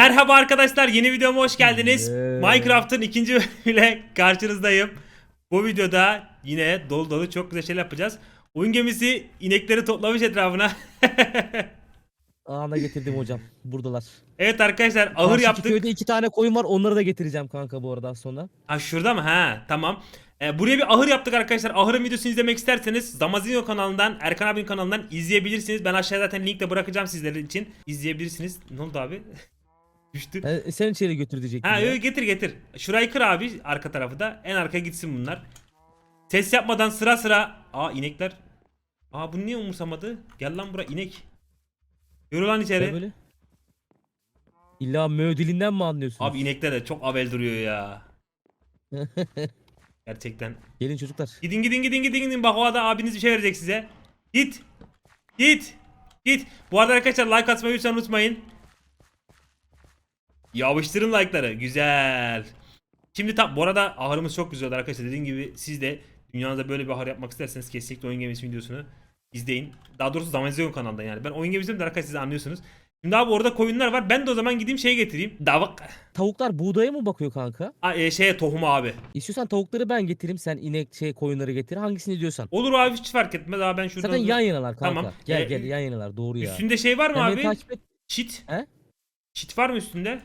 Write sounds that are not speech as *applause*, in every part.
Merhaba arkadaşlar yeni videoma hoş geldiniz. Yeah. Minecraft'ın ikinci bölümüyle *laughs* karşınızdayım. Bu videoda yine dolu dolu çok güzel şeyler yapacağız. Oyun gemisi inekleri toplamış etrafına. *laughs* Ana getirdim hocam. Buradalar. evet arkadaşlar ahır Karşıki yaptık. köyde iki tane koyun var. Onları da getireceğim kanka bu arada sonra. Ha şurada mı? Ha tamam. Ee, buraya bir ahır yaptık arkadaşlar. Ahırın videosunu izlemek isterseniz Zamazino kanalından, Erkan abinin kanalından izleyebilirsiniz. Ben aşağıya zaten linkle bırakacağım sizler için. İzleyebilirsiniz. Ne oldu abi? *laughs* Düştü. E, sen içeri götür diyecektim. Ha ya. getir getir. Şurayı kır abi arka tarafı da. En arkaya gitsin bunlar. Ses yapmadan sıra sıra. Aa inekler. Aa bunu niye umursamadı? Gel lan bura inek. Yürü lan Ne içeri. böyle? İlla mö dilinden mi anlıyorsun? Abi inekler de çok avel duruyor ya. *laughs* Gerçekten. Gelin çocuklar. Gidin gidin gidin gidin gidin. Bak o ada abiniz bir şey verecek size. Git. Git. Git. Bu arada arkadaşlar like atmayı lütfen unutmayın. Yapıştırın like'ları. Güzel. Şimdi tam bu arada ahırımız çok güzel arkadaşlar. Dediğim gibi siz de dünyanızda böyle bir ahır yapmak isterseniz kesinlikle oyun gemisi videosunu izleyin. Daha doğrusu zaman izleyin kanaldan yani. Ben oyun gemisi de arkadaşlar siz anlıyorsunuz. Şimdi abi orada koyunlar var. Ben de o zaman gideyim şeye getireyim. Davak. Tavuklar buğdaya mı bakıyor kanka? A, e, şeye tohumu abi. İstiyorsan tavukları ben getireyim. Sen inek şey koyunları getir. Hangisini diyorsan. Olur abi hiç fark etmez. Abi ben şuradan... Zaten yan yanalar kanka. Tamam. Gel Ee, gel yan yanalar doğru ya. Üstünde şey var mı beni abi? takip et. Çit. He? Çit var mı üstünde?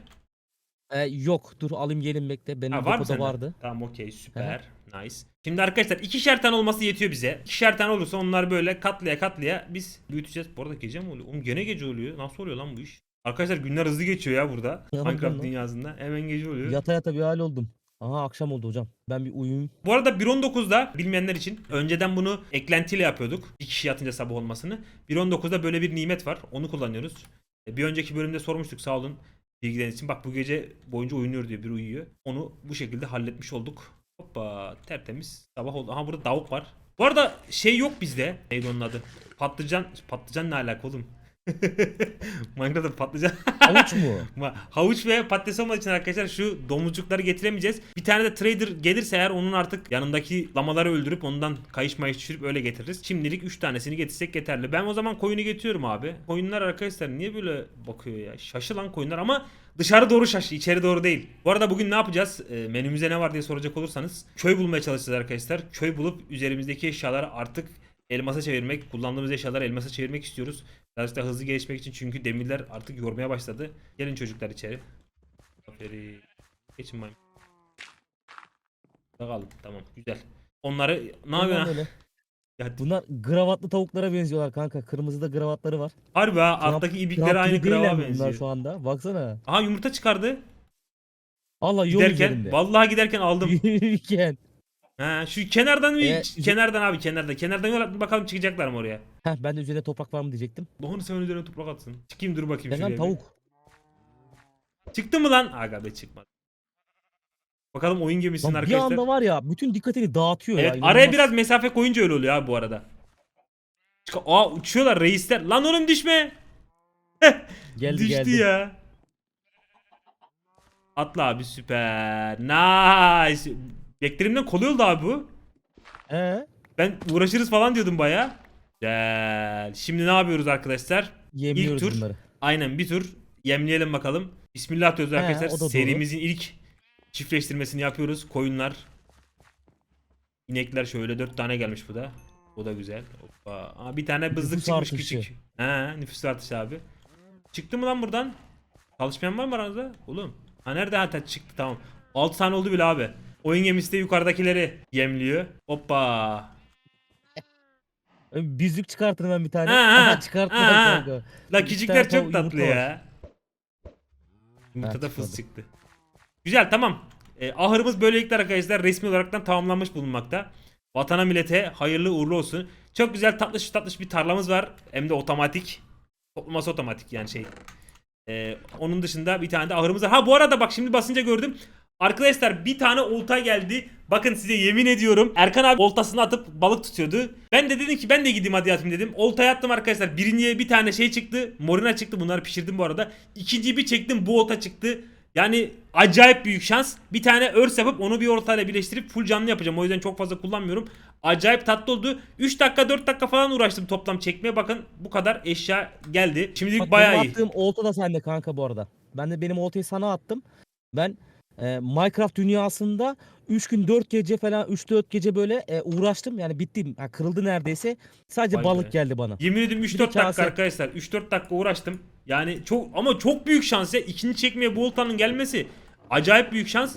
Ee, yok dur alayım gelin bekle. Benim Ha, var mı depoda sende? vardı. Tamam okey süper. Nice. Şimdi arkadaşlar ikişer tane olması yetiyor bize. İkişer tane olursa onlar böyle katlaya katlaya biz büyüteceğiz. Bu arada gece mi oluyor? Oğlum gene gece oluyor. Nasıl oluyor lan bu iş? Arkadaşlar günler hızlı geçiyor ya burada. Ya, Minecraft lan. dünyasında. Hemen gece oluyor. Yata yata bir hal oldum. Aha akşam oldu hocam. Ben bir uyuyayım. Bu arada 1.19'da bilmeyenler için önceden bunu eklentiyle yapıyorduk. Bir kişi yatınca sabah olmasını. 1.19'da böyle bir nimet var. Onu kullanıyoruz. E, Bir önceki bölümde sormuştuk sağ olun bilgileriniz için. Bak bu gece boyunca uyunuyor diyor bir uyuyor. Onu bu şekilde halletmiş olduk. Hoppa tertemiz sabah oldu. Aha burada tavuk var. Bu arada şey yok bizde. Neydi onun adı? Patlıcan. Patlıcan ne alaka oğlum? *laughs* Minecraft'ta patlıcan. Avuç mu? *laughs* Havuç ve patates olmadığı için arkadaşlar şu domuzcukları getiremeyeceğiz. Bir tane de trader gelirse eğer onun artık yanındaki lamaları öldürüp ondan kayış mayış düşürüp öyle getiririz. Şimdilik 3 tanesini getirsek yeterli. Ben o zaman koyunu getiriyorum abi. Koyunlar arkadaşlar niye böyle bakıyor ya? Şaşılan koyunlar ama dışarı doğru şaşı, içeri doğru değil. Bu arada bugün ne yapacağız? E, menümüze ne var diye soracak olursanız köy bulmaya çalışacağız arkadaşlar. Köy bulup üzerimizdeki eşyaları artık elmasa çevirmek, kullandığımız eşyaları elmasa çevirmek istiyoruz. Biraz da hızlı gelişmek için çünkü demirler artık yormaya başladı. Gelin çocuklar içeri. Aferin. Geçin bayım. Bakalım tamam güzel. Onları ne yapıyorsun? böyle. *laughs* Ya, Bunlar gravatlı tavuklara benziyorlar kanka. Kırmızıda gravatları var. harbi ha Trump- alttaki ibikler Trump aynı grava benziyor. şu anda. Baksana. Aha yumurta çıkardı. Allah yol Giderken üzerinde. vallahi giderken aldım. *laughs* Yürürken. Ha, şu kenardan mı? Ee, kenardan abi kenardan. Kenardan yol at bakalım çıkacaklar mı oraya? Heh, ben de üzerine toprak var mı diyecektim. Doğru sen üzerine toprak atsın. Çıkayım dur bakayım Efendim şuraya. bir. tavuk. Çıktı mı lan? Aga be çıkmadı. Bakalım oyun gemisinin Lan bir arkadaşlar. anda var ya bütün dikkatini dağıtıyor ya. Evet inanılmaz. araya biraz mesafe koyunca öyle oluyor abi bu arada. Çık- Aa uçuyorlar reisler. Lan oğlum düşme. *laughs* geldi Düştü geldi. ya. Atla abi süper. Nice. Beklerimden kolay oldu abi bu. He? Ben uğraşırız falan diyordum baya. Güzel. Şimdi ne yapıyoruz arkadaşlar? Yemiyoruz tur. bunları. Aynen bir tur yemleyelim bakalım. Bismillah diyoruz He, arkadaşlar. doğru. Serimizin ilk çiftleştirmesini yapıyoruz. Koyunlar. İnekler şöyle dört tane gelmiş bu da. O da güzel. Hoppa. Aa, bir tane bızlık Nüfus çıkmış artışı. küçük. He, nüfus artışı abi. Çıktı mı lan buradan? Çalışmayan var mı aranızda? Oğlum. Ha nerede? Ha ta- çıktı tamam. 6 tane oldu bile abi. Oyun gemisi de yukarıdakileri yemliyor. Hoppa. Bizlük çıkartırım ben bir tane. Ha, ha, *laughs* Aha, çıkarttım ha, ha. kanka. La küçükler çok tatlı var. ya. Yumurtada fıs çıktı. Güzel tamam. E, ahırımız böylelikle arkadaşlar resmi olaraktan tamamlanmış bulunmakta. Vatana millete hayırlı uğurlu olsun. Çok güzel tatlış tatlış bir tarlamız var. Hem de otomatik. Toplaması otomatik yani şey. E, onun dışında bir tane de ahırımız var. Ha bu arada bak şimdi basınca gördüm. Arkadaşlar bir tane olta geldi. Bakın size yemin ediyorum. Erkan abi oltasını atıp balık tutuyordu. Ben de dedim ki ben de gideyim hadi atayım dedim. Oltaya attım arkadaşlar. Birinciye bir tane şey çıktı. Morina çıktı. Bunları pişirdim bu arada. İkinciyi bir çektim. Bu olta çıktı. Yani acayip büyük şans. Bir tane örs yapıp onu bir oltayla birleştirip full canlı yapacağım. O yüzden çok fazla kullanmıyorum. Acayip tatlı oldu. 3 dakika 4 dakika falan uğraştım toplam çekmeye. Bakın bu kadar eşya geldi. Şimdilik Bak bayağı iyi. attığım olta da sende kanka bu arada. Ben de benim oltayı sana attım. Ben e, Minecraft dünyasında 3 gün 4 gece falan 3-4 gece böyle e, uğraştım. Yani bittim. Ha, kırıldı neredeyse. Sadece Vay balık be. geldi bana. Yemin ediyorum Bir 3-4 de dakika kase. arkadaşlar. 3-4 dakika uğraştım. Yani çok ama çok büyük şans ya. İkinci çekmeye bu oltanın gelmesi acayip büyük şans.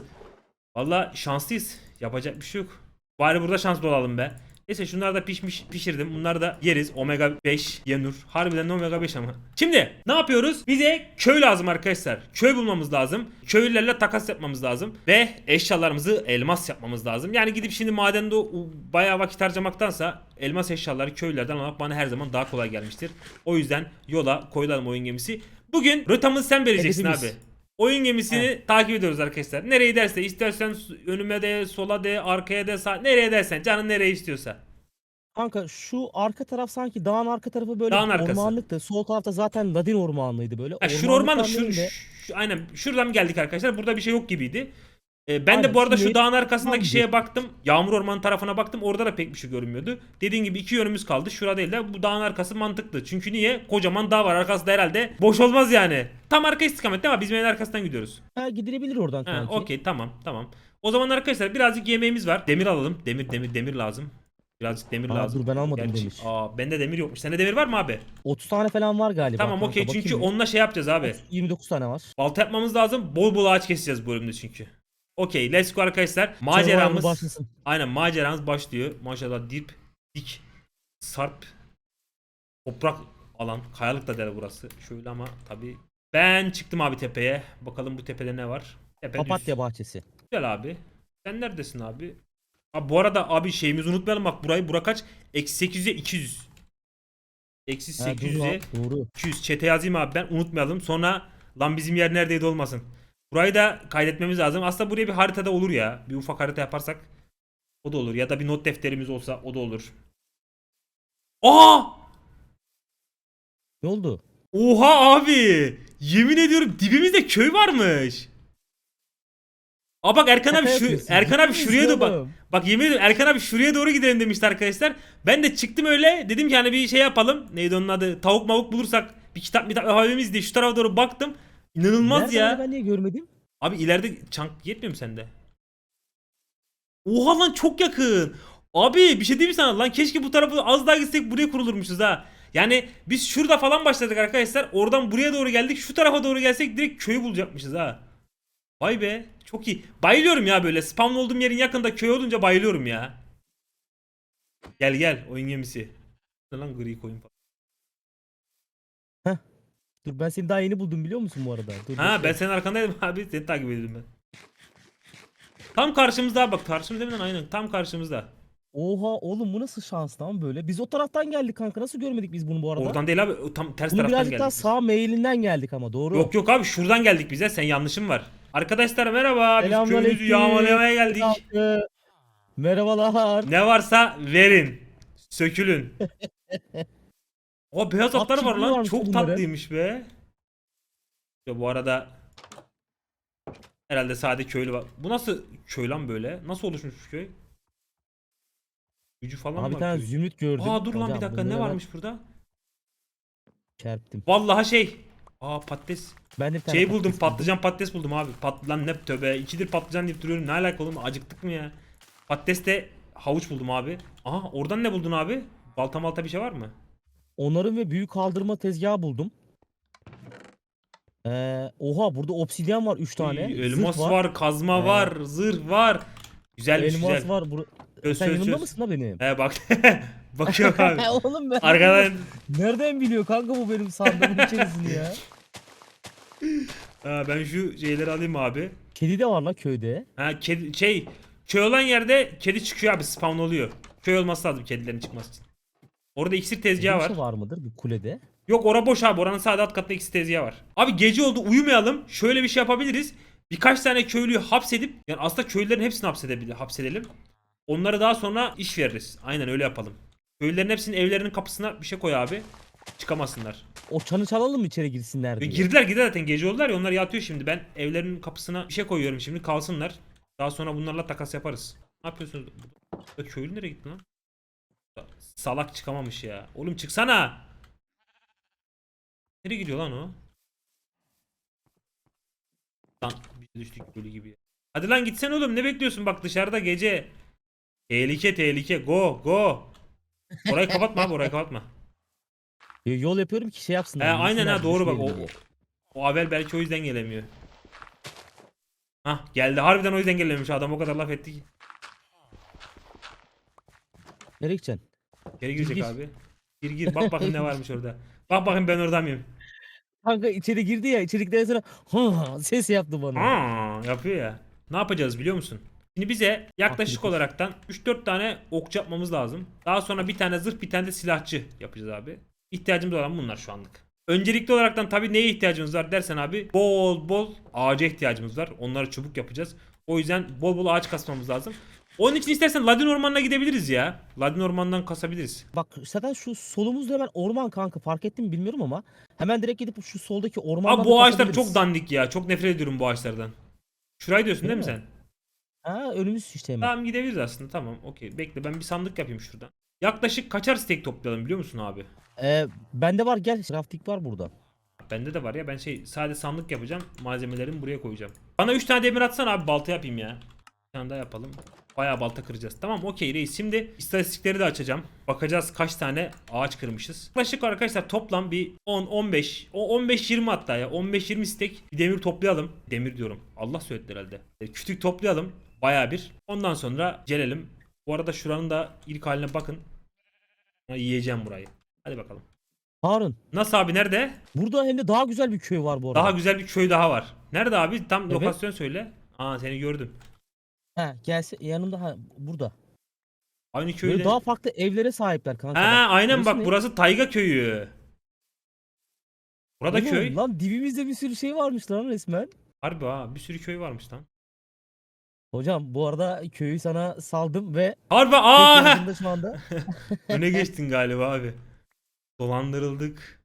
Valla şanslıyız. Yapacak bir şey yok. Bari burada şanslı olalım be. Neyse şunları da pişmiş pişirdim. Bunları da yeriz. Omega 5 yenur. Harbiden de omega 5 ama. Şimdi ne yapıyoruz? Bize köy lazım arkadaşlar. Köy bulmamız lazım. Köylülerle takas yapmamız lazım. Ve eşyalarımızı elmas yapmamız lazım. Yani gidip şimdi madende bayağı vakit harcamaktansa elmas eşyaları köylerden almak bana her zaman daha kolay gelmiştir. O yüzden yola koyulalım oyun gemisi. Bugün rotamızı sen vereceksin Hedefimiz. abi. Oyun gemisini takip ediyoruz arkadaşlar. Nereye derse istersen önüme de sola de arkaya de sağ nereye dersen canın nereye istiyorsa. Kanka şu arka taraf sanki dağın arka tarafı böyle Dağın arkası. ormanlıktı. Sol tarafta zaten Ladin ormanlıydı böyle. Ha, şu orman Ormanlıktan şu, şu- aynen şuradan geldik arkadaşlar. Burada bir şey yok gibiydi. Ee, ben de Aynen, bu arada şu dağın arkasındaki şeye baktım. Yağmur ormanı tarafına baktım. Orada da pek bir şey görünmüyordu. Dediğin gibi iki yönümüz kaldı. Şurada değil de bu dağın arkası mantıklı. Çünkü niye? Kocaman dağ var. Arkası da herhalde boş olmaz yani. Tam arka istikamette ama biz evin arkasından gidiyoruz. Ha, gidilebilir oradan Ha, kanki. okey tamam tamam. O zaman arkadaşlar birazcık yemeğimiz var. Demir alalım. Demir demir demir lazım. Birazcık demir Aa, lazım. dur ben almadım Gerçi- demir. Aa bende demir yokmuş. Sende demir var mı abi? 30 tane falan var galiba. tamam okey çünkü bakayım onunla şey yapacağız abi. 29 tane var. Balta yapmamız lazım. Bol bol ağaç keseceğiz bu bölümde çünkü. Okey let's go arkadaşlar. Maceramız aynen maceramız başlıyor. Maşallah dip dik sarp toprak alan kayalık da der burası. Şöyle ama tabi ben çıktım abi tepeye. Bakalım bu tepede ne var? Tepe düz. Papatya bahçesi. Güzel abi. Sen neredesin abi? Abi bu arada abi şeyimizi unutmayalım bak burayı bura kaç? Eksi 800'e 200. Eksi Ha, dur 800'e lan, Doğru. 200. Çete yazayım abi ben unutmayalım. Sonra lan bizim yer neredeydi olmasın. Burayı da kaydetmemiz lazım. Aslında buraya bir haritada olur ya. Bir ufak harita yaparsak o da olur. Ya da bir not defterimiz olsa o da olur. Aa! Ne oldu? Oha abi! Yemin ediyorum dibimizde köy varmış. Aa bak Erkan abi şu. Erkan abi şuraya da bak. Bak yemin ediyorum Erkan abi şuraya doğru gidelim demişti arkadaşlar. Ben de çıktım öyle dedim ki hani bir şey yapalım. Neydi onun adı? Tavuk mavuk bulursak bir kitap kitap havemiz diye şu tarafa doğru baktım. İnanılmaz Nerede ya. Ben niye görmedim? Abi ileride çank yetmiyor mu sende? Oha lan çok yakın. Abi bir şey diyeyim mi sana lan keşke bu tarafı az daha gitsek buraya kurulurmuşuz ha. Yani biz şurada falan başladık arkadaşlar. Oradan buraya doğru geldik. Şu tarafa doğru gelsek direkt köyü bulacakmışız ha. Vay be çok iyi. Bayılıyorum ya böyle spawn olduğum yerin yakında köy olunca bayılıyorum ya. Gel gel oyun gemisi. Lan gri koyun falan. Dur ben seni daha yeni buldum biliyor musun bu arada? Dur, Ha bekle. ben senin arkandaydım *laughs* abi seni takip ediyordum ben. Tam karşımızda bak karşımızda hemen aynen tam karşımızda. Oha oğlum bu nasıl şans lan böyle? Biz o taraftan geldik kanka. Nasıl görmedik biz bunu bu arada? Oradan değil abi tam ters Bunu taraftan birazcık geldik. daha biz. sağ mailinden geldik ama doğru. Yok yok abi şuradan geldik bize sen yanlışın var. Arkadaşlar merhaba biz köyümüzü yağmalamaya geldik. Merhabalar. Ne varsa verin. Sökülün. *laughs* o beyaz At atlar var lan varmış çok bunların. tatlıymış be. Ya bu arada herhalde sade köylü var. Bu nasıl köy lan böyle? Nasıl oluşmuş bu köy? Gücü falan Abi bir var tane köyün? zümrüt gördüm. Aa dur lan bir Hocam, dakika ne bunları ben varmış burada? Çarptım. Vallahi şey. Aa patates. Ben de bir tane Şey buldum patates patlıcan patates buldum abi. Pat lan ne tövbe. İkidir patlıcan deyip duruyorum. Ne alaka oğlum acıktık mı ya? Patates de havuç buldum abi. Aha oradan ne buldun abi? Balta malta bir şey var mı? Onarım ve büyük kaldırma tezgahı buldum. Ee, oha burada obsidyen var 3 tane. İyi, elmas var. kazma Ee, var, zırh var. Güzelmiş Elmas güzel. var. Bur- Söz, Sen söz, yanımda söz. mısın da benim? He bak. *laughs* Bakıyorum *laughs* abi. Oğlum ben Arkadan *laughs* Nereden biliyor kanka bu benim sandığımın içerisini ya? ha, ben şu şeyleri alayım abi. Kedi de var la köyde. Ha kedi şey köy olan yerde kedi çıkıyor abi spawn oluyor. Köy olması lazım kedilerin çıkması için. Orada iksir tezgahı var. var mıdır bu kulede? Yok ora boş abi. Oranın sağda alt katta ikisi tezgahı var. Abi gece oldu uyumayalım. Şöyle bir şey yapabiliriz. Birkaç tane köylüyü hapsedip yani aslında köylülerin hepsini hapsedebilir, hapsedelim. Onları daha sonra iş veririz. Aynen öyle yapalım. Köylülerin hepsinin evlerinin kapısına bir şey koy abi. Çıkamasınlar. O çanı çalalım mı içeri girsinler Ve diye. girdiler girdiler zaten gece oldular ya onlar yatıyor şimdi. Ben evlerinin kapısına bir şey koyuyorum şimdi kalsınlar. Daha sonra bunlarla takas yaparız. Ne yapıyorsunuz? Köylü nereye gitti lan? Salak çıkamamış ya. Oğlum çıksana. Nereye gidiyor lan o? Lan biz düştük böyle gibi. Hadi lan gitsen oğlum ne bekliyorsun bak dışarıda gece. Tehlike tehlike go go. Orayı *laughs* kapatma abi orayı kapatma. Ya Yol yapıyorum ki şey yapsınlar. He, aynen ha doğru bak o, o Avel belki o yüzden gelemiyor. Hah geldi harbiden o yüzden gelemiyormuş adam o kadar laf etti ki. Nereye gideceksin? Geri girecek gir. abi. Gir gir bak bakayım ne varmış orada. Bak bakayım ben orada mıyım? Kanka içeri girdi ya içerikten sonra ha ses yaptı bana. Aa, yapıyor ya. Ne yapacağız biliyor musun? Şimdi bize yaklaşık Aktivite. olaraktan 3-4 tane okçu yapmamız lazım. Daha sonra bir tane zırh bir tane de silahçı yapacağız abi. İhtiyacımız olan bunlar şu anlık. Öncelikli olaraktan tabii neye ihtiyacımız var dersen abi bol bol ağaca ihtiyacımız var. Onları çubuk yapacağız. O yüzden bol bol ağaç kasmamız lazım. Onun için istersen Ladin Ormanı'na gidebiliriz ya. Ladin Ormanı'ndan kasabiliriz. Bak zaten şu solumuzda hemen orman kanka fark ettin mi bilmiyorum ama hemen direkt gidip şu soldaki ormandan Abi da bu ağaçlar kasabiliriz. çok dandik ya. Çok nefret ediyorum bu ağaçlardan. Şurayı diyorsun değil, Değil mi mi? sen? Ha önümüz işte hemen. Tamam gidebiliriz aslında tamam okey. Bekle ben bir sandık yapayım şuradan. Yaklaşık kaçar steak toplayalım biliyor musun abi? Ee, bende var gel crafting var burada. Bende de var ya ben şey sadece sandık yapacağım. Malzemelerimi buraya koyacağım. Bana 3 tane demir atsana abi balta yapayım ya. Bir tane daha yapalım. Bayağı balta kıracağız. Tamam okey reis. Şimdi istatistikleri de açacağım. Bakacağız kaç tane ağaç kırmışız. Yaklaşık arkadaşlar toplam bir 10 15 o 15 20 hatta ya 15 20 stek bir demir toplayalım. Demir diyorum. Allah söyledi herhalde. E, Kütük toplayalım. Bayağı bir. Ondan sonra gelelim. Bu arada şuranın da ilk haline bakın. Yiyeceğim burayı. Hadi bakalım. Harun Nasıl abi nerede? burada hem de daha güzel bir köy var bu arada. Daha güzel bir köy daha var. Nerede abi? Tam Evet. lokasyon söyle. Aa seni gördüm. Ha gelse yanımda ha burada. Aynı köyde. Böyle daha farklı evlere sahipler kanka. Ha bak. aynen bak ne? burası Tayga köyü. Burada Oğlum, köy. Lan dibimizde bir sürü şey varmış lan resmen. Harbi ha bir sürü köy varmış lan. Hocam bu arada köyü sana saldım ve Harbi aa şu anda. *laughs* Öne *laughs* geçtin galiba abi. Dolandırıldık.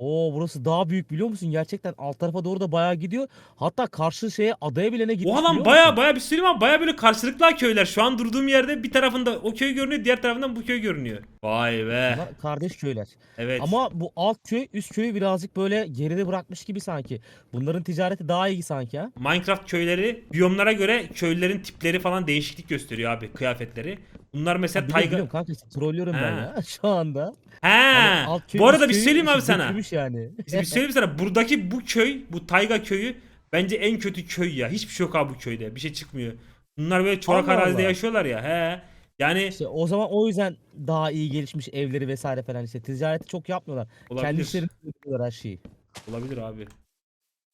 Oo burası daha büyük biliyor musun? Gerçekten alt tarafa doğru da bayağı gidiyor. Hatta karşı şeye adaya bile ne gitmiş Oha lan baya baya bir söyleyeyim ama baya böyle karşılıklı köyler. Şu an durduğum yerde bir tarafında o köy görünüyor diğer tarafından bu köy görünüyor. Vay be. Bunlar kardeş köyler. Evet. Ama bu alt köy üst köyü birazcık böyle geride bırakmış gibi sanki. Bunların ticareti daha iyi sanki ha. Minecraft köyleri biyomlara göre köylülerin tipleri falan değişiklik gösteriyor abi kıyafetleri. Bunlar mesela tayga... biliyorum kanka işte trollüyorum ben ya *laughs* şu anda. He. Hani alt köy, bu arada bir söyleyeyim abi sana. yani. Bir söyleyeyim sana. Buradaki bu köy, bu tayga köyü bence en kötü köy ya. Hiçbir şey yok abi bu köyde. Bir şey çıkmıyor. Bunlar böyle çorak Allah arazide Allah. yaşıyorlar ya. He. Yani İşte o zaman o yüzden daha iyi gelişmiş evleri vesaire falan işte ticareti çok yapmıyorlar. Kendi olabilir. işlerini yapıyorlar her şeyi. Olabilir abi.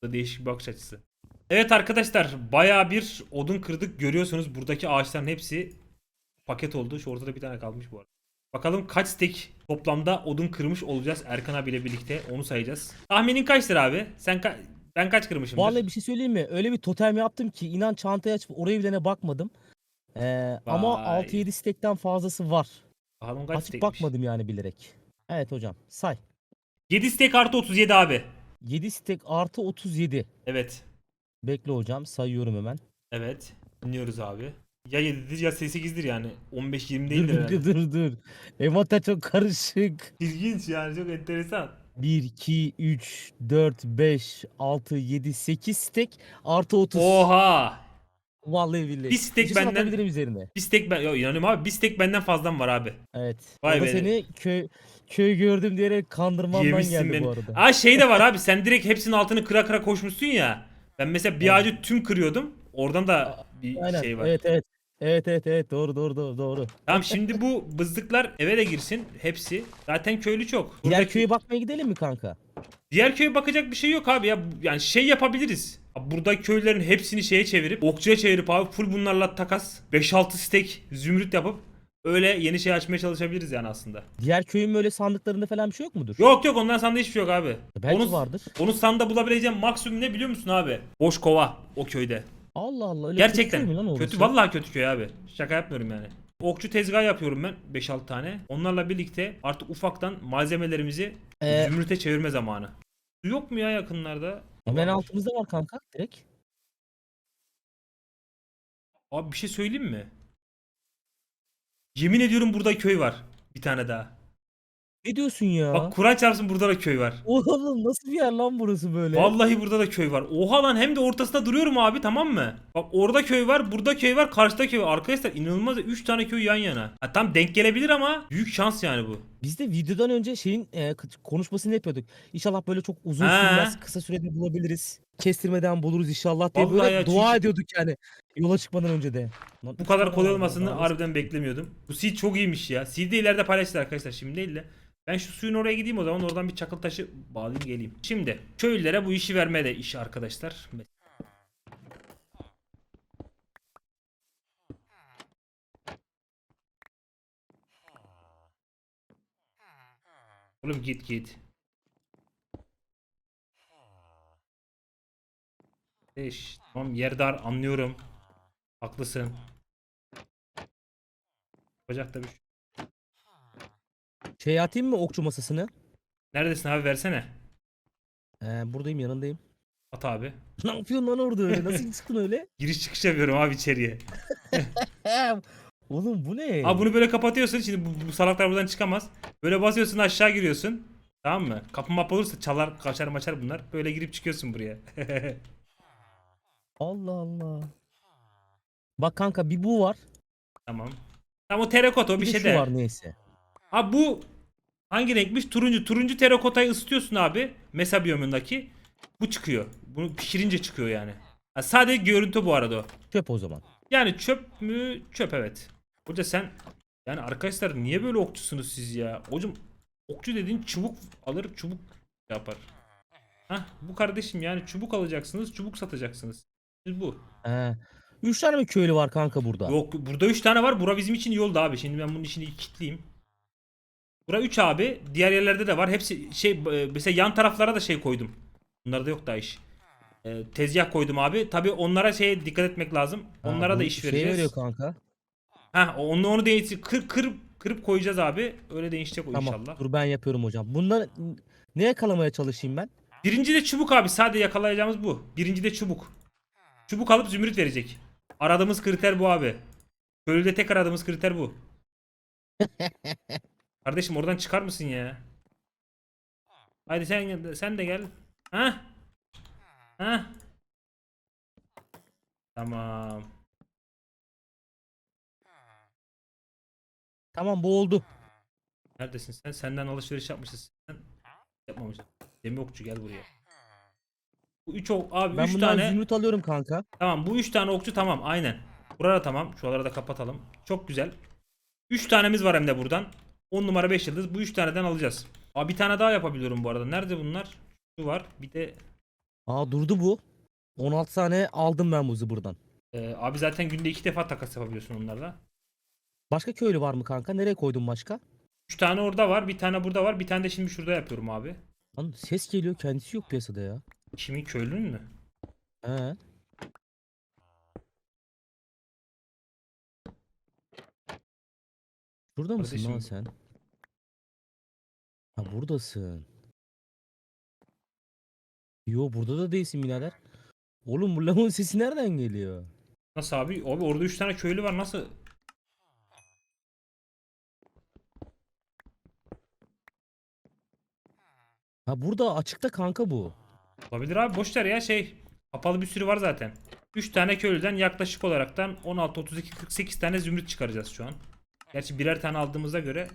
Bu da değişik bir bakış açısı. Evet arkadaşlar bayağı bir odun kırdık. Görüyorsunuz buradaki ağaçların hepsi paket oldu. Şu ortada bir tane kalmış bu arada. Bakalım kaç stek toplamda odun kırmış olacağız Erkan abiyle birlikte onu sayacağız. Tahminin kaçtır abi? Sen ka- ben kaç kırmışımdır? Vallahi bir şey söyleyeyim mi? Öyle bir totem yaptım ki inan çantayı açıp oraya bile bakmadım. Ee, ama Vay. 6-7 stekten fazlası var. Bakalım kaç Açıp stekmiş? bakmadım yani bilerek. Evet hocam say. 7 stek artı 37 abi. 7 stek artı 37. Evet. Bekle hocam sayıyorum hemen. Evet. Dinliyoruz abi. Ya 7'dir ya 8'dir yani. 15-20 Dur değildir dur herhalde. dur dur. Envanter çok karışık. İlginç yani çok enteresan. 1, 2, 3, 4, 5, 6, 7, 8 stek artı 30. Oha. Vallahi billahi. Bir stek İkisini benden- atabilirim üzerine. Bir stek ben... Yo inanıyorum abi bir stek benden fazlam var abi. Evet. Vay da be. seni köy köy gördüm diyerek kandırmandan Yemişsin geldi beni. bu arada. Aa şey de var abi sen direkt hepsinin altını kıra kıra koşmuşsun ya. Ben mesela bir ağacı tüm kırıyordum. Oradan da bir Aynen. şey var. Evet evet. Evet evet evet doğru doğru doğru doğru. Tamam şimdi bu bızdıklar eve de girsin hepsi. Zaten köylü çok. Diğer Buradaki- köye bakmaya gidelim mi kanka? Diğer köye bakacak bir şey yok abi ya. Yani şey yapabiliriz. Burada köylerin hepsini şeye çevirip, okçuya çevirip abi full bunlarla takas. 5-6 stek zümrüt yapıp öyle yeni şey açmaya çalışabiliriz yani aslında. Diğer köyün böyle sandıklarında falan bir şey yok mudur? Yok yok ondan sanda hiçbir şey yok abi. Belki onu, vardır. Onu sanda bulabileceğim maksimum ne biliyor musun abi? Boş kova o köyde. Allah Allah öyle Gerçekten. kötü köy lan? Kötü vallahi kötü köy abi. Şaka yapmıyorum yani. Okçu tezgah yapıyorum ben 5-6 tane. Onlarla birlikte artık ufaktan malzemelerimizi Ee, zümrüte çevirme zamanı. Su yok mu ya yakınlarda? Hemen altımızda var kanka direkt. Abi bir şey söyleyeyim mi? Yemin ediyorum burada köy var. Bir tane daha. Ne diyorsun ya? Bak Kur'an çarpsın burada da köy var. Oğlum nasıl bir yer lan burası böyle? Vallahi burada da köy var. Oha lan hem de ortasında duruyorum abi tamam mı? Bak orada köy var, burada köy var, karşıda köy var. Arkadaşlar inanılmaz 3 tane köy yan yana. Ha, tam denk gelebilir ama büyük şans yani bu. Biz de videodan önce şeyin e, konuşmasını yapıyorduk. İnşallah böyle çok uzun He. sürmez. Kısa sürede bulabiliriz. Kestirmeden buluruz inşallah diye Vallahi böyle ya, dua çünkü- ediyorduk yani. Yola çıkmadan önce de. Lan Bu kadar kolay olmasını Allah. harbiden beklemiyordum. Bu seed çok iyiymiş ya. Seed'i de ileride paylaşırlar arkadaşlar şimdi değil de. Ben şu suyun oraya gideyim o zaman oradan bir çakıl taşı bağlayayım geleyim. Şimdi köylülere bu işi verme de iş arkadaşlar. Oğlum git git. Beş. Tamam yer dar anlıyorum. Haklısın. Yapacak da bir şey. Şey atayım mı okçu masasını? Neredesin abi versene. Ee, buradayım yanındayım. At abi. ne yapıyorsun lan orada öyle? Nasıl *laughs* çıktın öyle? Giriş çıkış yapıyorum abi içeriye. *laughs* Oğlum bu ne? Abi bunu böyle kapatıyorsun. Şimdi bu, bu salaklar buradan çıkamaz. Böyle basıyorsun aşağı giriyorsun. Tamam mı? Kapı map olursa çalar kaçar maçar bunlar. Böyle girip çıkıyorsun buraya. *laughs* Allah Allah. Bak kanka bir bu var. tamam. Tamam o terakota o bir Bir, de şey de. var neyse. Abi bu hangi renkmiş? Turuncu. Turuncu terakotayı ısıtıyorsun abi. Mesa biyomundaki. Bu çıkıyor. Bunu pişirince çıkıyor yani. Ha, sadece görüntü bu arada o. Çöp o zaman. Yani çöp mü? Çöp evet. Hoca sen yani arkadaşlar niye böyle okçusunuz siz ya? Hocam okçu dediğin çubuk alır çubuk yapar. Hah bu kardeşim yani çubuk alacaksınız çubuk satacaksınız. Siz bu. He. Üç tane mi köylü var kanka burada? Yok burada 3 tane var. Bura bizim için iyi oldu abi. Şimdi ben bunun işini kilitleyeyim. Bura 3 abi. Diğer yerlerde de var. Hepsi şey mesela yan taraflara da şey koydum. Bunlarda yok daha iş. E, tezgah koydum abi. Tabi onlara şeye dikkat etmek lazım. Ha, Onlara da iş şey vereceğiz. veriyor kanka. Ha onu onu değiştir kır kırıp kırıp koyacağız abi. Öyle değişecek o Tamam. inşallah. Dur ben yapıyorum hocam. Bundan ne yakalamaya çalışayım ben? Birinci de çubuk abi. Sadece yakalayacağımız bu. Birinci de çubuk. Çubuk alıp zümrüt verecek. Aradığımız kriter bu abi. Köylüde tek aradığımız kriter bu. *laughs* Kardeşim oradan çıkar mısın ya? Haydi sen sen de gel. Ha? Ha? Tamam. Tamam bu oldu. Neredesin sen? Senden alışveriş yapmışız. Sen yapmamışsın. Demir okçu gel buraya. Bu üç ok abi Ben üç bundan tane. zümrüt alıyorum kanka. Tamam bu üç tane okçu tamam aynen. Burada tamam. Şuraları da kapatalım. Çok güzel. Üç tanemiz var hem de buradan. 10 numara 5 yıldız. Bu üç taneden alacağız. Aa bir tane daha yapabiliyorum bu arada. Nerede bunlar? Şu var. Bir de Aa durdu bu. 16 tane aldım ben bu zıbırdan. e, abi zaten günde iki defa takas yapabiliyorsun onlarla. Başka köylü var mı kanka? Nereye koydun başka? Üç tane orada var. Bir tane burada var. Bir tane de şimdi şurada yapıyorum abi. Lan ses geliyor kendisi yok piyasada ya. Kimin köylünün mü? He. Burada mısın lan sen? Ha buradasın. Yo burada da değilsin birader. Oğlum bu lavun sesi nereden geliyor? Nasıl abi? Abi orada üç tane köylü var. Nasıl? Ha burada açıkta kanka bu. Olabilir abi boş ver ya şey. Kapalı bir sürü var zaten. 3 tane köylüden yaklaşık olaraktan 16, 32, 48 tane zümrüt çıkaracağız şu an. Gerçi birer tane aldığımıza göre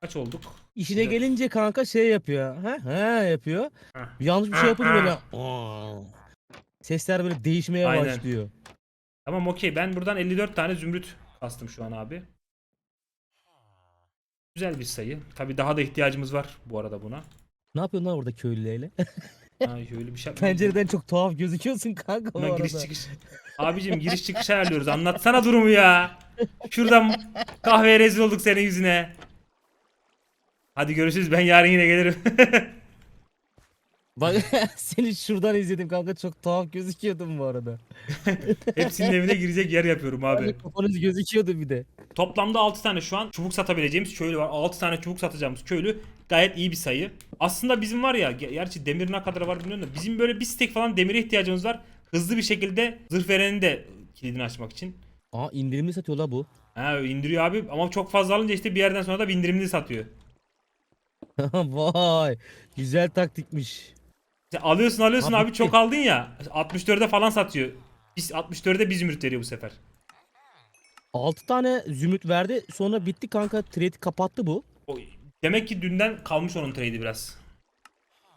kaç olduk? İşine Dört. gelince kanka şey yapıyor. Ha ha yapıyor. Heh. Yanlış bir şey Ha, yapınca ha. böyle "Aa." sesler böyle değişmeye Aynen. başlıyor. Tamam okey ben buradan 54 tane zümrüt kastım şu an abi. Güzel bir sayı. Tabi daha da ihtiyacımız var bu arada buna. Ne yapıyorsun lan orada köylüyle? *laughs* Ha, öyle bir şey. Pencereden çok tuhaf gözüküyorsun kanka bu arada. giriş çıkış. Abicim giriş çıkış ayarlıyoruz. Anlatsana durumu ya. Şuradan kahveye rezil olduk senin yüzüne. Hadi görüşürüz. Ben yarın yine gelirim. *laughs* Bak *laughs* seni şuradan izledim kanka çok tuhaf gözüküyordun bu arada. *laughs* Hepsinin evine girecek yer yapıyorum abi. Kafanız gözüküyordu bir de. Toplamda 6 tane şu an çubuk satabileceğimiz köylü var. 6 tane çubuk satacağımız köylü gayet iyi bir sayı. Aslında bizim var ya ge- gerçi demir ne kadar var bilmiyorum da bizim böyle bir stek falan demire ihtiyacımız var. Hızlı bir şekilde zırh verenin de kilidini açmak için. Aa indirimli satıyor la bu. Ha indiriyor abi ama çok fazla alınca işte bir yerden sonra da indirimli satıyor. *laughs* Vay. Güzel taktikmiş. Sen alıyorsun alıyorsun Abi abi, çok aldın ya. 64'e falan satıyor. Biz 64'e bir zümrüt veriyor bu sefer. 6 tane zümrüt verdi. Sonra bitti kanka. Trade kapattı bu. O, demek ki dünden kalmış onun trade'i biraz.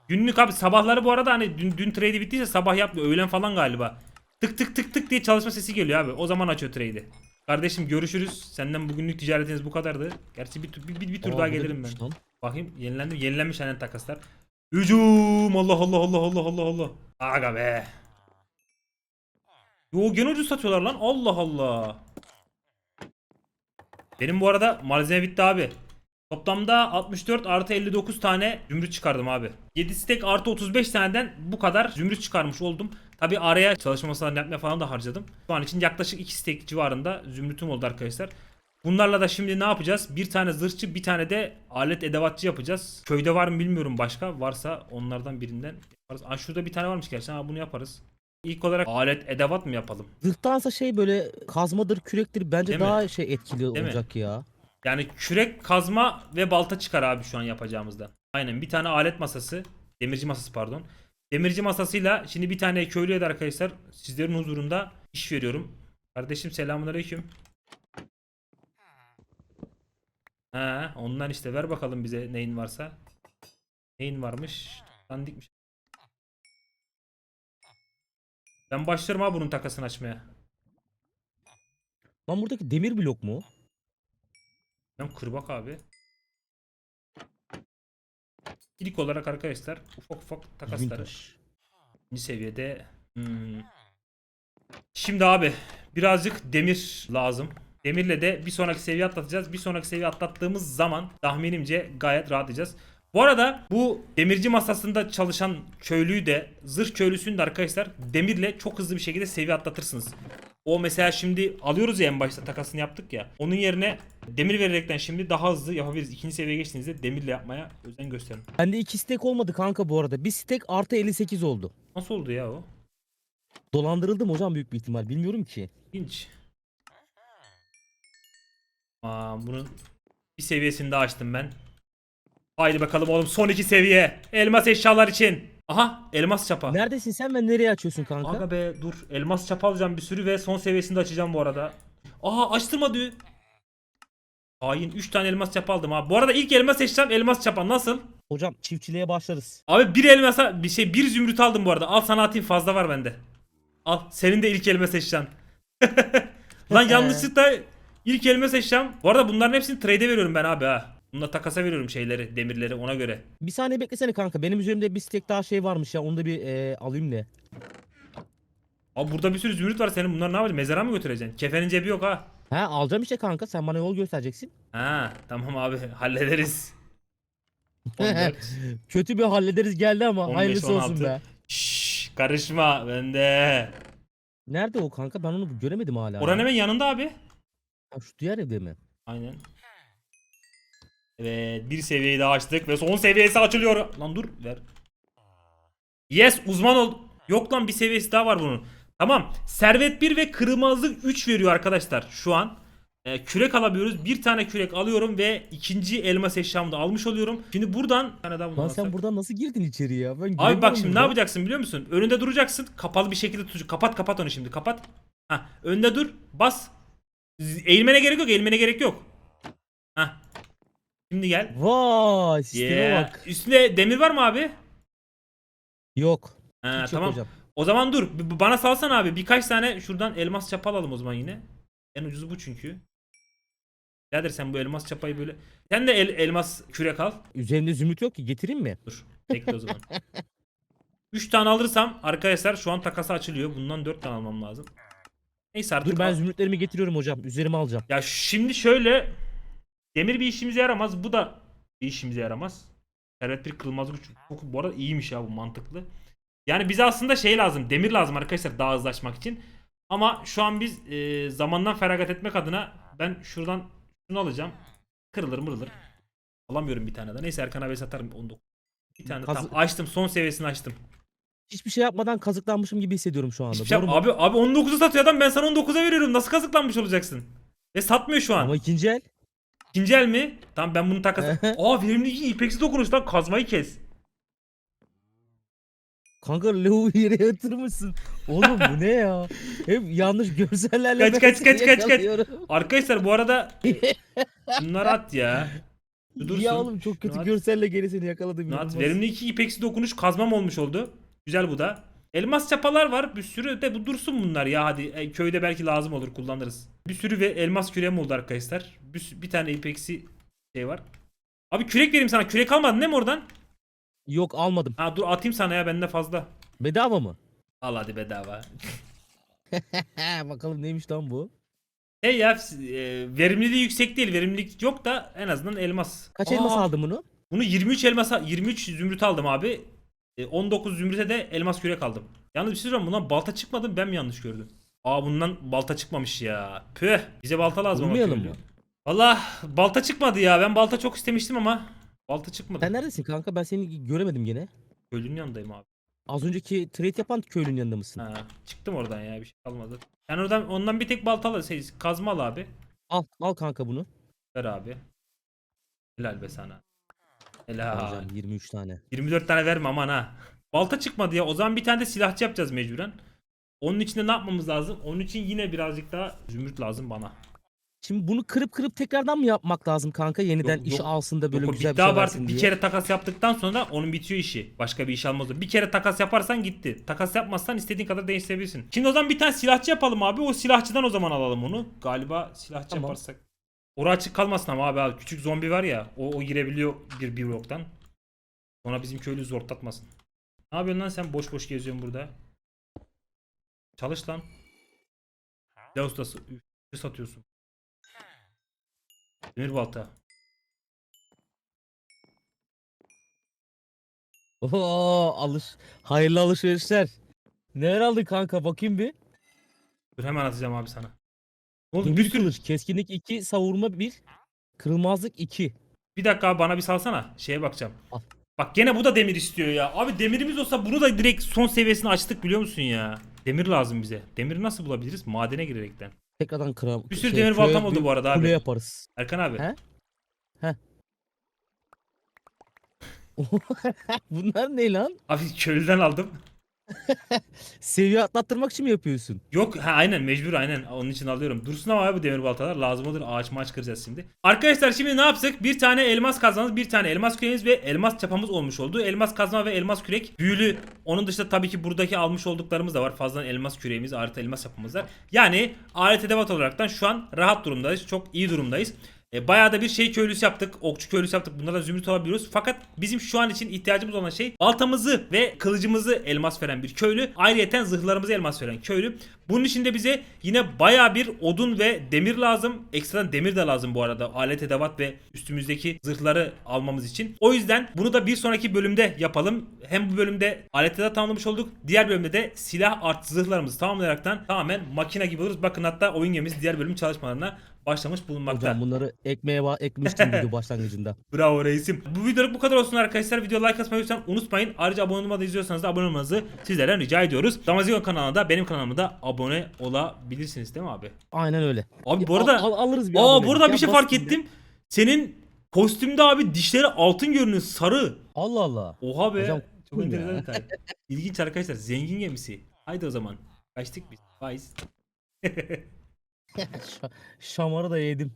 Günlük abi sabahları bu arada hani dün, dün trade'i bittiyse sabah yapmıyor. Öğlen falan galiba. Tık tık tık tık diye çalışma sesi geliyor abi. O zaman açıyor trade'i. Kardeşim görüşürüz. Senden bugünlük ticaretiniz bu kadardı. Gerçi bir, bir, bir, bir tur Aa, daha gelirim ben. lan. Bakayım yenilendi. Yenilenmiş hani takaslar. Hücum! Allah Allah Allah Allah Allah Allah. Aga be. Yo gene ucuz satıyorlar lan. Allah Allah. Benim bu arada malzeme bitti abi. Toplamda 64 artı 59 tane zümrüt çıkardım abi. 7 stek artı 35 taneden bu kadar zümrüt çıkarmış oldum. Tabi araya çalışma masalarını yapmaya falan da harcadım. Şu an için yaklaşık 2 stek civarında zümrütüm oldu arkadaşlar. Bunlarla da şimdi ne yapacağız? Bir tane zırhçı bir tane de alet edevatçı yapacağız. Köyde var mı bilmiyorum başka. Varsa onlardan birinden yaparız. Aa, şurada bir tane varmış gerçekten. Ha, bunu yaparız. İlk olarak alet edevat mı yapalım? Zırhtansa şey böyle kazmadır, kürektir bence Değil mi? daha şey etkili Değil mi? olacak ya. Yani kürek, kazma ve balta çıkar abi şu an yapacağımızda. Aynen bir tane alet masası. Demirci masası pardon. Demirci masasıyla şimdi bir tane köylüye de arkadaşlar sizlerin huzurunda iş veriyorum. Kardeşim selamünaleyküm. Ha, ondan işte ver bakalım bize neyin varsa. Neyin varmış? Dandikmiş. Ben başlarım abi bunun takasını açmaya. Lan buradaki demir blok mu? Ben kırbak abi. İlk olarak arkadaşlar ufak ufak takasları. İkinci seviyede. Hmm. Şimdi abi birazcık demir lazım. Demirle de bir sonraki seviye atlatacağız. Bir sonraki seviye atlattığımız zaman tahminimce gayet rahatlayacağız. Bu arada bu demirci masasında çalışan köylüyü de zırh köylüsünü de arkadaşlar demirle çok hızlı bir şekilde seviye atlatırsınız. O mesela şimdi alıyoruz ya en başta takasını yaptık ya. Onun yerine demir vererekten şimdi daha hızlı yapabiliriz. İkinci seviyeye geçtiğinizde demirle yapmaya özen gösterin. Bende iki stek olmadı kanka bu arada. Bir stek artı 58 oldu. Nasıl oldu ya o? Dolandırıldım hocam büyük bir ihtimal. Bilmiyorum ki. İlginç. Aa, bunun bir seviyesini daha açtım ben. Haydi bakalım oğlum son iki seviye. Elmas eşyalar için. Aha elmas çapa. Neredesin sen ve nereye açıyorsun kanka? Aga be dur. Elmas çapa alacağım bir sürü ve son seviyesini de açacağım bu arada. Aha açtırmadı. Hain 3 tane elmas çapa aldım abi. Bu arada ilk elmas eşyam elmas çapa nasıl? Hocam çiftçiliğe başlarız. Abi bir elmasa bir şey bir zümrüt aldım bu arada. Al sana atayım fazla var bende. Al senin de ilk elmas eşyan. *laughs* Lan *laughs* yanlışlıkla ilk elmas eşyam. Bu arada bunların hepsini trade'e veriyorum ben abi ha. Bununla takasa veriyorum şeyleri, demirleri ona göre. Bir saniye beklesene kanka. Benim üzerimde bir stek daha şey varmış ya. Onu da bir e, alayım ne? Abi burada bir sürü zümrüt var senin. Bunları ne yapacaksın? Mezara mı götüreceksin? Kefenin cebi yok ha. He alacağım işte kanka. Sen bana yol göstereceksin. Ha tamam abi *laughs* hallederiz. 14. *laughs* Kötü bir hallederiz geldi ama 15, hayırlısı olsun 16. be. Şşş karışma bende. Nerede o kanka? Ben onu göremedim hala. Oranın hemen yanında abi. Ha, şu diğer evde mi? Aynen. Evet bir seviyeyi daha açtık ve son seviyesi açılıyor. Lan dur ver. Yes uzman ol. Yok lan bir seviyesi daha var bunun. Tamam. Servet 1 ve kırmızılık 3 veriyor arkadaşlar şu an. Ee, kürek alabiliyoruz. Bir tane kürek alıyorum ve ikinci elmas eşyamı da almış oluyorum. Şimdi buradan bir tane daha bundan Lan sen alsak. buradan nasıl girdin içeri ya? Ben Abi bak şimdi ne burada. yapacaksın biliyor musun? Önünde duracaksın. Kapalı bir şekilde tutacaksın. Kapat kapat onu şimdi. Kapat. Ha, önde dur. Bas. Eğilmene gerek yok. Eğilmene gerek yok. Ha. Şimdi gel. Vay sisteme Yeah. bak. Üstünde demir var mı abi? Yok. Ha, Hiç yok tamam. hocam. O zaman dur. B- b- Bana salsan abi. Birkaç tane şuradan elmas çapa alalım o zaman yine. En ucuzu bu çünkü. Birader sen bu elmas çapayı böyle. Sen de el- elmas kürek al. Üzerimde zümrüt yok ki getireyim mi? Dur. Bekle o zaman. *laughs* 3 tane alırsam arkadaşlar şu an takası açılıyor. Bundan 4 tane almam lazım. Neyse artık. Dur ben zümrütlerimi getiriyorum hocam. Üzerime alacağım. Ya şimdi şöyle demir bir işimize yaramaz. Bu da bir işimize yaramaz. Servet bir kırılmazlık güç. Bu arada iyiymiş ya bu mantıklı. Yani bize aslında şey lazım. Demir lazım arkadaşlar daha hızlı açmak için. Ama şu an biz e, zamandan feragat etmek adına ben şuradan şunu alacağım. Kırılır mırılır. Alamıyorum bir tane de. Neyse Erkan abi satarım 19. Bir tane tam açtım. Son seviyesini açtım. Hiçbir şey yapmadan kazıklanmışım gibi hissediyorum şu anda. Hiçbir şey- Doğru mu? abi abi 19'u satıyor adam ben sana 19'a veriyorum. Nasıl kazıklanmış olacaksın? Ve satmıyor şu an. Ama ikinci el. İkinci el mi? Tamam ben bunu takas... Aa verimli iki ipeksi dokunuş lan kazmayı kes. Kanka lavuğu yere yatırmışsın. Oğlum bu ne ya? *laughs* Hep yanlış görsellerle Kaç, ben kaç, kaç, seni kaç, kaç. yakalıyorum. Arkadaşlar bu arada *laughs* bunları at ya. Şu dursun. Ya oğlum çok kötü Şunu at. görselle geri seni yakaladım. Şunu at. inanılmaz. Verimli iki ipeksi dokunuş kazmam olmuş oldu. Güzel bu da. Elmas çapalar var bir sürü de bu dursun bunlar ya hadi E, köyde belki lazım olur kullanırız. Bir sürü ve elmas kürem oldu arkadaşlar. Bir, bir tane ipeksi şey var. Abi kürek vereyim sana. Kürek almadın değil mi oradan? Yok almadım. Ha dur atayım sana ya bende fazla. Bedava mı? Al hadi bedava. *laughs* Bakalım neymiş lan bu? Hey ya e, verimliliği yüksek değil. Verimlilik yok da en azından elmas. Kaç elmas Aa, aldın bunu? Bunu 23 elmas 23 zümrüt aldım abi. E, 19 zümrüte de elmas kürek aldım. Yalnız bir şey söyleyeyim bundan balta çıkmadı mı ben mi yanlış gördüm? Aa bundan balta çıkmamış ya. Püh. Bize balta lazım köylü. mı? Valla balta çıkmadı ya. Ben balta çok istemiştim ama balta çıkmadı. Sen neredesin kanka? Ben seni göremedim gene. Köylünün yanındayım abi. Az önceki trade yapan köylünün yanında mısın? Ha, çıktım oradan ya bir şey kalmadı. Sen oradan ondan bir tek balta al, şey, kazma al abi. Al, al kanka bunu. Ver abi. Helal be sana. Helal. Alacağım 23 tane. 24 tane verme aman ha. Balta çıkmadı ya. O zaman bir tane de silahçı yapacağız mecburen. Onun için de ne yapmamız lazım? Onun için yine birazcık daha zümrüt lazım bana. Şimdi bunu kırıp kırıp tekrardan mı yapmak lazım kanka? Yeniden Yok, işi yok. alsın da böyle Yok, güzel bir şey abi versin artık diye. bir kere takas yaptıktan sonra onun bitiyor işi. Başka bir iş almaz o. Bir kere takas yaparsan gitti. Takas yapmazsan istediğin kadar değiştirebilirsin. Şimdi o zaman bir tane silahçı yapalım abi. O silahçıdan o zaman alalım onu. Galiba silahçı Tamam. yaparsak. Orası açık kalmasın ama abi, abi. Küçük zombi var ya. O, o girebiliyor bir bir bloktan. Sonra bizim köylü zortlatmasın. Ne yapıyorsun lan sen boş boş geziyorsun burada. Çalış lan. Ne ustası? Ne satıyorsun? Demir balta. Oo, alış. Hayırlı alışverişler. Neler aldın kanka bakayım bir. Dur hemen atacağım abi sana. Demir sürü... kılıç, keskinlik 2, savurma 1, kırılmazlık 2. Bir dakika abi bana bir salsana. Şeye bakacağım. Al. Bak gene bu da demir istiyor ya. Abi demirimiz olsa bunu da direkt son seviyesini açtık biliyor musun ya? Demir lazım bize. Demiri nasıl bulabiliriz? Madene girerekten. Tekrardan kıram. Bir sürü şey, demir baltam oldu bu arada Kule abi. yaparız. Erkan abi. He? *laughs* Bunlar ne lan? Abi köylüden aldım. *laughs* Seviye atlattırmak için mi yapıyorsun? Yok ha aynen mecbur aynen onun için alıyorum. Dursun ama abi bu demir baltalar lazım olur. Ağaç maç kıracağız şimdi. Arkadaşlar şimdi ne yaptık? Bir tane elmas kazmamız, bir tane elmas küreğimiz ve elmas çapamız olmuş oldu. Elmas kazma ve elmas kürek büyülü. Onun dışında tabii ki buradaki almış olduklarımız da var. Fazladan elmas küreğimiz artı elmas çapamız var. Yani alet edevat olaraktan şu an rahat durumdayız. Çok iyi durumdayız. E, bayağı da bir şey köylüsü yaptık. Okçu köylüsü yaptık. Bunlardan zümrüt alabiliyoruz. Fakat bizim şu an için ihtiyacımız olan şey baltamızı ve kılıcımızı elmas veren bir köylü. Ayrıyeten zırhlarımızı elmas veren köylü. Bunun için de bize yine bayağı bir odun ve demir lazım. Ekstradan demir de lazım bu arada. Alet edevat ve üstümüzdeki zırhları almamız için. O yüzden bunu da bir sonraki bölümde yapalım. Hem bu bölümde alet edevat tamamlamış olduk. Diğer bölümde de silah artı zırhlarımızı tamamlayaraktan tamamen makine gibi oluruz. Bakın hatta oyun gemimiz diğer bölüm çalışmalarına başlamış bulunmakta. Hocam bunları ekmeğe ekmiştim video *laughs* başlangıcında. Bravo reisim. Bu videoluk bu kadar olsun arkadaşlar. Video like atmayı lütfen unutmayın. Ayrıca abone olmadan izliyorsanız da abone olmanızı sizlerden rica ediyoruz. Damazigon kanalına da benim kanalıma da abone olabilirsiniz değil mi abi? Aynen öyle. Abi bu arada al- alırız bir Aa burada bir şey fark ettim. Senin kostümde abi dişleri altın görünüyor sarı. Allah Allah. Oha be. Hocam, Çok enteresan detay. *laughs* İlginç arkadaşlar. Zengin gemisi. Haydi o zaman. Kaçtık biz. Faiz. *laughs* *laughs* Şamarı da yedim.